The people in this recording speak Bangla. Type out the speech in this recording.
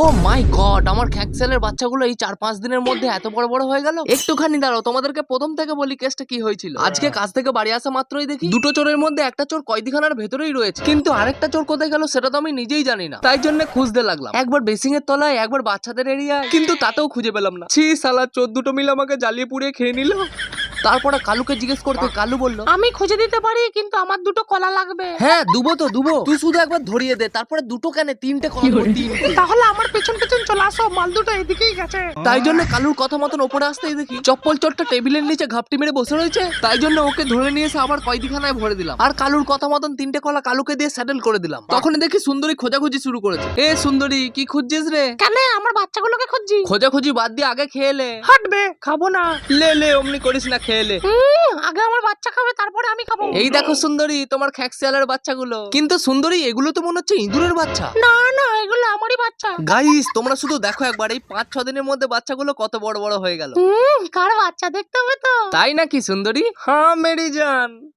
ও মাই গড আমার খ্যাকসেলের বাচ্চাগুলো এই চার পাঁচ দিনের মধ্যে এত বড় বড় হয়ে গেল? একটুখানি দাঁড়াও তোমাদেরকে প্রথম থেকে বলি কেসটা কি হয়েছিল? আজকে কাজ থেকে বাড়ি আসা মাত্রই দেখি দুটো চোরের মধ্যে একটা চোর কয়দিখানার ভেতরেই রয়েছে। কিন্তু আরেকটা চোর কোথায় গেল সেটা তো আমি নিজেই জানি না। তাই জন্য খুঁজতে লাগলাম। একবার বেসিং এর তলায় একবার বাচ্চাদের এরিয়ায়। কিন্তু তাতেও খুঁজে পেলাম না। ছি সালা চোর দুটো মিলে আমাকে জ্বালিয়ে পুড়িয়ে খেয়ে নিল। তারপরে কালুকে জিজ্ঞেস করতে কালু বলল আমি খুঁজে দিতে পারি কিন্তু আমার দুটো কলা লাগবে। হ্যাঁ দুবো তো দুবো। তুই শুধু একবার ধরিয়ে দে তারপরে দুটো কেন তিনটে কলা তিনটে। তাহলে আমার পেছন পেছন চলে আসো মাল দুটো এদিকেই গেছে। তাই জন্য কালুর কথা মতন ওপরে আসতেই দেখি চপ্পল চটটা টেবিলের নিচে ঘাপটি মেরে বসে রয়েছে। তাই জন্য ওকে ধরে নিয়ে এসে আবার কয়দিখানায় ভরে দিলাম। আর কালুর কথা মতন তিনটে কলা কালুকে দিয়ে স্যাটেল করে দিলাম। তখন দেখি সুন্দরী খোঁজাখুঁজি শুরু করেছে। এ সুন্দরী কি খুঁজছিস রে? কেন? আমার বাচ্চাগুলোকে খুঁজছি। খোঁজাখুঁজি বাদ দিয়ে আগে খেয়ে লে হাঁটবে খাব না। লে লে অমনি করিস না খেয়ে লে হুম, আগে আমার বাচ্চা খাবে তারপরে আমি খাব। এই দেখো সুন্দরী তোমার খ্যাকশিয়ালের বাচ্চাগুলো। কিন্তু সুন্দরী এগুলো তো মনে হচ্ছে ইঁদুরের বাচ্চা। না না এগুলো আমারই বাচ্চা। গাইস তোমরা শুধু দেখো একবার এই পাঁচ ছ দিনের মধ্যে বাচ্চাগুলো কত বড় বড় হয়ে গেল। হুম কার বাচ্চা দেখতে হবে তো? তাই নাকি সুন্দরী? হ্যাঁ মেরি জান।